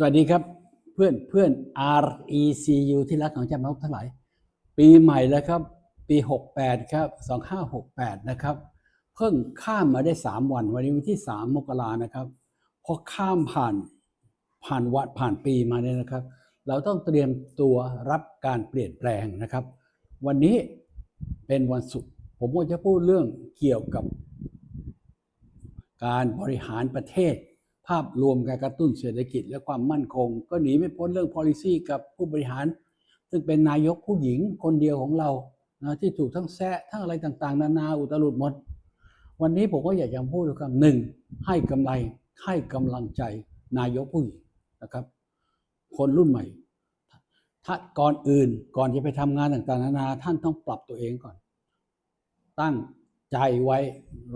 สวัสดีครับเพื่อนเพื่อน RECU ที่รักของอาจารย์นกทั้งหลาย ปีใหม่แล้วครับ ปี 68 ครับ 2568 นะครับ เพิ่งข้ามมาได้ 3 วัน วันนี้วันที่ 3 มกรานะครับ พอข้ามผ่านผ่านวัดผ่านปีมาเนี่ยนะครับ เราต้องเตรียมตัวรับการเปลี่ยนแปลงนะครับ วันนี้เป็นวันศุกร์ผมก็จะพูดเรื่องเกี่ยวกับ การบริหารประเทศ ภาพรวมการกระตุ้นเศรษฐกิจและความมั่นคง ก็หนีไม่พ้นเรื่อง policy กับผู้บริหาร ซึ่งเป็นนายกผู้หญิงคนเดียวของเรานะที่ถูกทั้งแซะทั้งอะไรต่างๆ นานาอุตลุดหมด วันนี้ผมก็อยากจะพูดคำหนึ่งให้กำไรให้กำลังใจนายกผู้หญิงนะครับ คนรุ่นใหม่ถ้าก่อนอื่นก่อนจะไปทำงานต่างๆ นานา ท่านต้องปรับตัวเองก่อน ตั้งใจไว้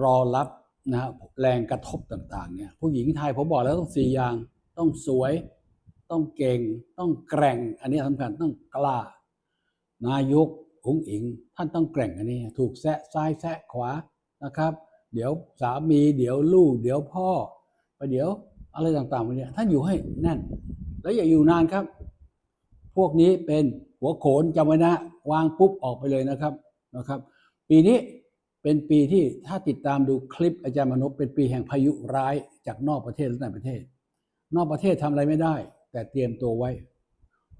รอรับ นะแรงกระทบต่างๆเนี่ยผู้หญิงไทยผมบอกแล้วต้องสี่อย่าง ต้องสวย ต้องเก่ง ต้องแกร่ง อันนี้สำคัญต้องกล้า นายกอุ๋งอิง ท่านต้องแกร่งอันนี้ ถูกแซะซ้ายแซะขวานะครับ เดี๋ยวสามี เดี๋ยวลูก เดี๋ยวพ่อไปเดี๋ยวอะไรต่างๆพวกเนี่ยท่านอยู่ให้แน่น แล้วอย่าอยู่นานครับ พวกนี้เป็นหัวโขนจำไว้นะ วางปุ๊บออกไปเลยนะครับนะครับ ปีนี้ เป็นปีที่ถ้าติดตามดูคลิปอาจารย์มนพเป็นปีแห่งพายุร้ายจากนอกประเทศและในประเทศ นอกประเทศทำอะไรไม่ได้ แต่เตรียมตัวไว้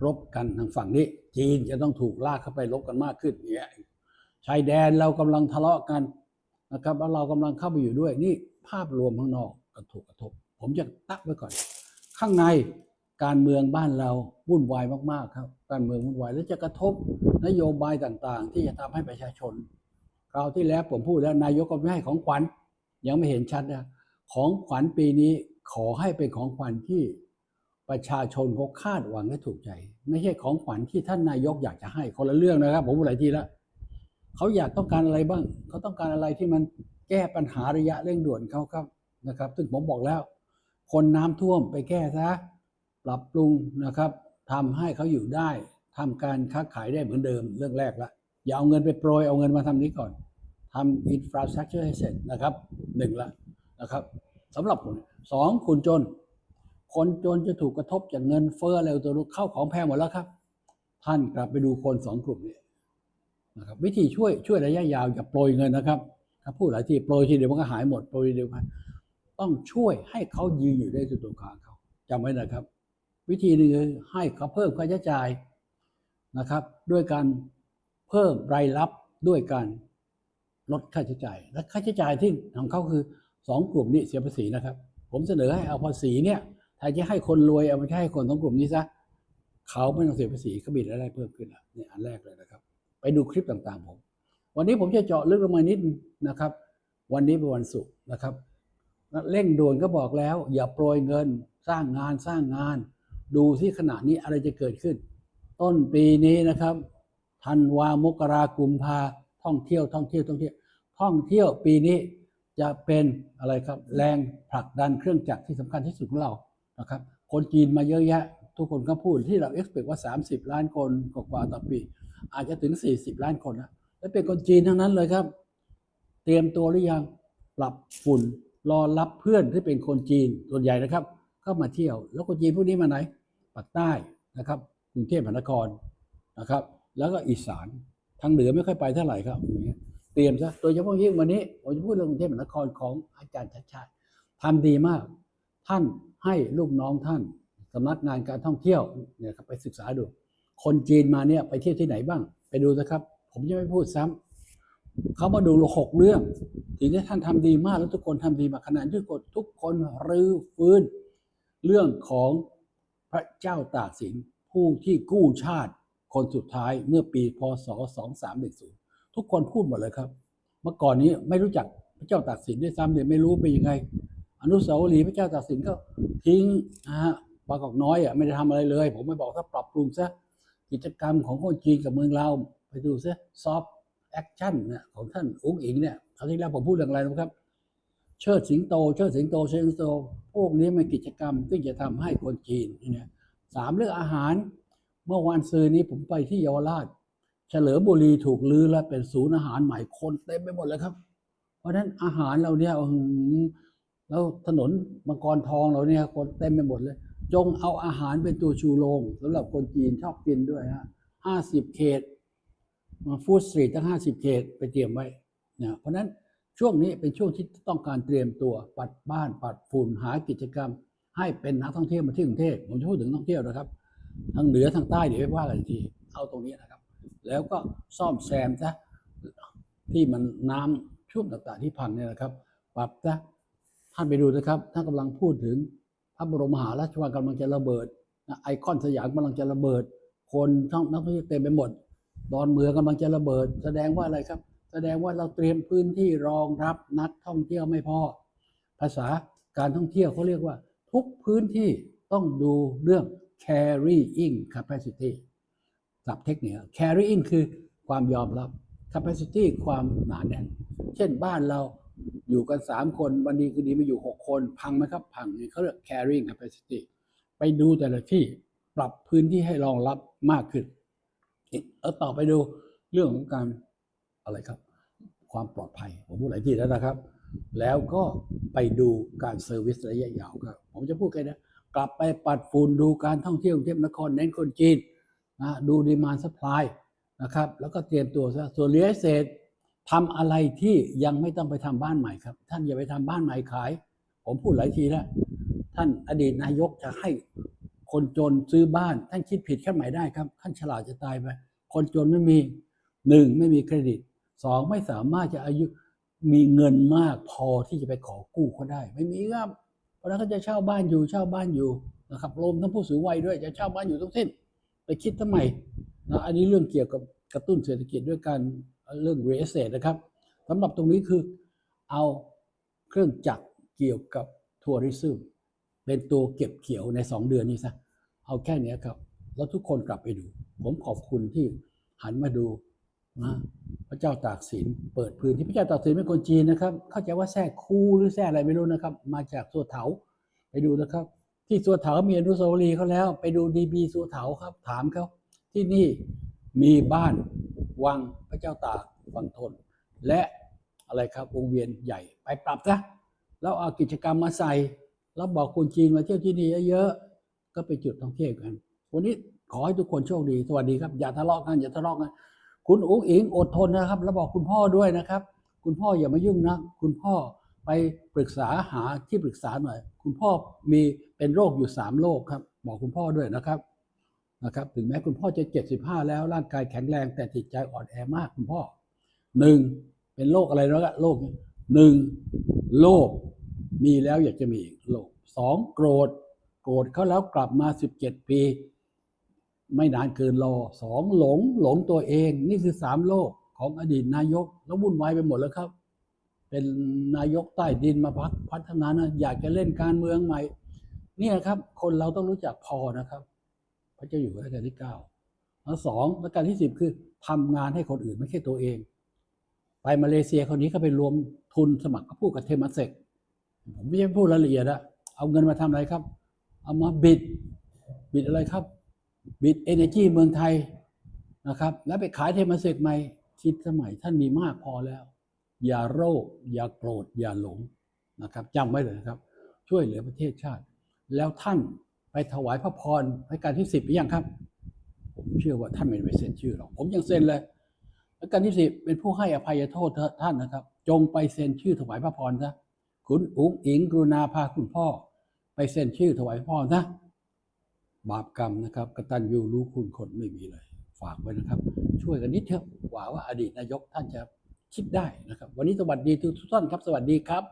รบกันทางฝั่งนี้ จีนจะต้องถูกลากเข้าไปรบกันมากขึ้นเงี้ยชายแดนเรากำลังทะเลาะกันนะครับแล้วเรากำลังเข้าไปอยู่ด้วยนี่ภาพรวมข้างนอกก็ถูกกระทบ ผมจะตักไว้ก่อน ข้างในการเมืองบ้านเราวุ่นวายมากๆครับ การเมืองวุ่นวายแล้วจะกระทบนโยบายต่างๆ ที่จะทำให้ประชาชน คราวที่แล้วผมพูดแล้วนายกก็ไม่ให้ของขวัญ ยังไม่เห็นชัดนะของขวัญปีนี้ขอให้เป็นของขวัญที่ประชาชนเขาคาดหวังและถูกใจ ไม่ใช่ของขวัญที่ท่านนายกอยากจะให้คนละเรื่องนะครับ ผมพูดหลายทีแล้วเขาอยากต้องการอะไรบ้างเขาต้องการอะไรที่มันแก้ปัญหาระยะเร่งด่วนเขาครับนะครับ ซึ่งผมบอกแล้ว คนน้ำท่วมไปแก้ซะปรับปรุงนะครับทำให้เขาอยู่ได้ทำการค้าขายได้เหมือนเดิมเรื่องแรกละ อย่าเอาเงินไปโปรยเอาเงินมาทำนี้ก่อนทำอินฟราสตรักเจอร์ให้เสร็จนะครับหนึ่งละนะครับสำหรับคนสองคุณจน คนจนจะถูกกระทบจากเงินเฟ้ออะไรตัวเข้าของแพงหมดแล้วครับ ท่านกลับไปดูคนสองกลุ่มนี้นะครับวิธีช่วยช่วยระยะยาวอย่าโปรยเงินนะครับถ้าพูดหลายทีโปรยทีเดียวมันก็หายหมดโปรยทีเดียวกันต้องช่วยให้เขายืนอยู่ได้จุดตรงกลางเขาจำไว้นะครับ วิธีหนึ่งคือให้เขาเพิ่มค่าใช้จ่ายนะครับ ด้วยการ เพิ่มรายรับด้วยการลดค่าใช้จ่าย และค่าใช้จ่ายที่ของเขาคือสองกลุ่มนี้เสียภาษีนะครับ ผมเสนอให้เอาภาษีเนี่ยถ้าจะให้คนรวยเอาไม่ใช่ให้คนสองกลุ่มนี้ซะเขาไม่ต้องเสียภาษีเขาบิดรายได้เพิ่มขึ้นละนี่อันแรกเลยนะครับ ไปดูคลิปต่างๆผม วันนี้ผมจะเจาะลึกลงมานิดนะครับ วันนี้เป็นวันศุกร์นะครับเร่งด่วนก็บอกแล้ว อย่าโปรยเงินสร้างงานสร้างงาน ดูที่ขณะนี้อะไรจะเกิดขึ้น ต้นปีนี้นะครับ ธันวามกรากุมภาท่องเที่ยวท่องเที่ยวท่องเที่ยวท่องเที่ยวปีนี้จะเป็นอะไรครับแรงผลักดันเครื่องจักรที่สำคัญที่สุดของเรานะครับคนจีนมาเยอะแยะ ทุกคนก็พูดที่เราเอ็กซ์เพว่า 30 ล้านคนกว่าต่อปี อาจจะถึง 40 ล้านคนนะและเป็นคนจีนทั้งนั้นเลยครับ เตรียมตัวหรือยังปรับฝุ่นรอรับเพื่อนที่เป็นคนจีนส่วนใหญ่นะครับเข้ามาเที่ยว แล้วคนจีนพวกนี้มาไหนปากใต้นะครับกรุงเทพมหานครนะครับ แล้วก็อีสานทางเหนือไม่ค่อยไปเท่าไหร่ครับอย่างเงี้ยเตรียมซะโดยเฉพาะยิ่งวันนี้ผมจะพูดเรื่องกรุงเทพมหานครของอาจารย์ชัดชาติทำดีมาก ท่านให้ลูกน้องท่านสำนักงานการท่องเที่ยวเนี่ยครับไปศึกษาดู คนจีนมาเนี่ยไปเที่ยวที่ไหนบ้าง ไปดูนะครับ ผมจะไม่พูดซ้ำเขามาดูหกเรื่องสิ่งที่ท่านทำดีมากแล้วทุกคนทำดีมากขนาดที่กดทุกคนรื้อฟื้น เรื่องของพระเจ้าตากสินผู้ที่กู้ชาติ คนสุดท้ายเมื่อปีพศ 2310 ทุกคนพูดหมดเลยครับ เมื่อก่อนนี้ไม่รู้จักพระเจ้าตากสินด้วยซ้ำเลยไม่รู้เป็นยังไง อนุสาวรีย์พระเจ้าตากสินก็ทิ้งนะฮะบางกอกน้อยอะไม่ได้ทำอะไรเลย ผมไม่บอกถ้าปรับปรุงซะกิจกรรมของคนจีนกับเมืองเราไปดูซะซอฟแอคชั่นเนี่ยของท่านอุ้งอิงเนี่ยคราวที่แล้วผมพูดเรื่องอะไรนะครับ เชิดสิงโต เชิดสิงโต เชิดสิงโต พวกนี้มันกิจกรรมที่จะทำให้คนจีนเนี่ยสามเรื่องอาหาร เมื่อวันซืนนี้ผมไปที่เยาวราช เฉลิมบุรีถูกลื้อแล้วเป็นศูนย์อาหารใหม่คนเต็มไปหมดเลยครับ เพราะฉะนั้นอาหารเราเนี่ยแล้วถนนมังกรทองเราเนี่ยคนเต็มไปหมดเลย จงเอาอาหารเป็นตัวชูโรงสำหรับคนจีนชอบกินด้วยฮะห้าสิบเขตฟู้ดสตรีททั้งห้าสิบเขตไปเตรียมไว้นะเพราะฉะนั้นช่วงนี้เป็นช่วงที่ต้องการเตรียมตัวปัดบ้านปัดฝุ่นหากิจกรรม ให้เป็นนักท่องเที่ยวมาที่กรุงเทพผมจะพูดถึงนักท่องเที่ยวนะครับ ทางเหนือทางใต้เดี๋ยวไม่ว่ากันอีกทีเอาตรงนี้นะครับ แล้วก็ซ่อมแซมซะที่มันน้ำช่วงต่างๆที่พังเนี่ยนะครับ ปรับซะท่านไปดูนะครับท่านกำลังพูดถึงพระบรมมหาราชวังกำลังจะระเบิดไอคอนสยามกำลังจะระเบิด คนท่องนักท่องเที่ยวเต็มไปหมดดอนเมืองกำลังจะระเบิด แสดงว่าอะไรครับ แสดงว่าเราเตรียมพื้นที่รองรับนักท่องเที่ยวไม่พอ ภาษาการท่องเที่ยวเขาเรียกว่า ทุกพื้นที่ต้องดูเรื่อง carrying capacity ศัพท์เทคนิค carrying คือความยอมรับ capacity ความหนาแน่น เช่นบ้านเราอยู่กัน 3 คนวันดีคืนดีมาอยู่ 6 คน พังไหมครับ พังนี่เขาเรียก carrying capacity ไปดูแต่ละที่ปรับพื้นที่ให้รองรับมากขึ้นแล้วต่อไปดูเรื่องของการอะไรครับ ความปลอดภัย ผมพูดหลายที่แล้วนะครับ แล้วก็ไปดูการเซอร์วิสระยะยาวครับผมจะพูดแค่นี้ กลับไปปัดฝุ่นดูการท่องเที่ยวกรุงเทพนครเน้นคนจีนนะดูดีมานสป라이นะครับแล้วก็เตรียมตัวซะส่วนเรียเซตทำอะไรที่ยังไม่ต้องไปทำบ้านใหม่ครับ ท่านอย่าไปทำบ้านใหม่ขาย ผมพูดหลายทีแล้วท่านอดีตนายกจะให้คนจนซื้อบ้าน ท่านคิดผิดแค่ไหนได้ครับ ท่านฉลาดจะตายไป คนจนไม่มีหนึ่งไม่มีเครดิตสองไม่สามารถจะอายุมีเงินมากพอที่จะไปขอกู้เขาได้ ไม่มีครับ เพราะนั้นเขาจะเช่าบ้านอยู่เช่าบ้านอยู่นะครับรวมทั้งผู้สูงวัยด้วยจะเช่าบ้านอยู่ทั้งสิ้น ไปคิดทำไมนะอันนี้เรื่องเกี่ยวกับกระตุ้นเศรษฐกิจด้วยการเรื่อง real estate นะครับสำหรับตรงนี้คือเอาเครื่องจักรเกี่ยวกับทัวริซึมเป็นตัวเก็บเขียวใน 2 เดือนนี้ซะเอาแค่นี้ครับ แล้วทุกคนกลับไปดู ผมขอบคุณที่หันมาดู นะพระเจ้าตากสินเปิดพื้นที่พระเจ้าตากสินเป็นคนจีนนะครับ เข้าใจว่าแท้คู่หรือแท้อะไรไม่รู้นะครับ มาจากสัวเถาไปดูนะครับ ที่สัวเถามีอนุสาวรีย์เขาแล้ว ไปดูดีบีสัวเถาครับ ถามเขาที่นี่มีบ้านวังพระเจ้าตากวังทน และอะไรครับวงเวียนใหญ่ไปปรับซะแล้วเอากิจกรรมมาใส่แล้วบอกคนจีนมาเที่ยวที่นี่เยอะๆก็ไปจุดท่องเที่ยวกัน วันนี้ขอให้ทุกคนโชคดี สวัสดีครับ อย่าทะเลาะกัน อย่าทะเลาะกัน คุณอุ๋งอิงอดทนนะครับ แล้วบอกคุณพ่อด้วยนะครับ คุณพ่ออย่ามายุ่งนะ คุณพ่อไปปรึกษาหาที่ปรึกษาหน่อย คุณพ่อมีเป็นโรคอยู่สามโรคครับ บอกคุณพ่อด้วยนะครับนะครับ ถึงแม้คุณพ่อจะเจ็ดสิบห้าแล้วร่างกายแข็งแรง แต่จิตใจอ่อนแอมากคุณพ่อหนึ่งเป็นโรคอะไรแล้วโรคหนึ่งโลภมีแล้วอยากจะมีอีกโลภสองโกรธ โกรธเขาแล้วกลับมาสิบเจ็ดปี ไม่นานเกินรอสองหลงหลงตัวเอง นี่คือสามโลกของอดีตนายก แล้ววุ่นวายไปหมดแล้วครับ เป็นนายกใต้ดินมาพักพัฒนานะอยากจะเล่นการเมืองใหม่เนี่ยครับ คนเราต้องรู้จักพอนะครับ พระเจ้าอยู่หัวรัชกาลที่เก้าแล้วสองรัชกาลที่สิบคือทำงานให้คนอื่นไม่ใช่ตัวเอง ไปมาเลเซียคนนี้ก็ไปรวมทุนสมัครกับผู้กับเทมัสเซกผมไม่ใช่พูดรายละเอียดอะเอาเงินมาทำอะไรครับ เอามาบิด บิดอะไรครับ บิดเอเนจีเมืองไทยนะครับ แล้วไปขายเทมัสเซกใหม่คิดสมัยท่านมีมากพอแล้ว อย่าโรค อย่าโกรธ อย่าหลงนะครับจำไว้เลยนะครับ ช่วยเหลือประเทศชาติ แล้วท่านไปถวายพระพรรัชกาลที่สิบหรือยังครับ ผมเชื่อว่าท่านไม่ได้ไปเซ็นชื่อหรอกผมยังเซ็นเลยรัชกาลที่สิบเป็นผู้ให้อภัยโทษท่านนะครับ จงไปเซ็นชื่อถวายพระพรซะคุณอุ๋งอิงกรุณาพาคุณพ่อ ไปเซ็นชื่อถวายพระพรซะ บาปกรรมนะครับกตัญญูรู้คุณคนไม่มีเลย ฝากไว้นะครับ ช่วยกันนิดเถอะหวังว่าอดีตนายกท่านจะคิดได้นะครับ วันนี้สวัสดีทุกท่านครับ สวัสดีครับ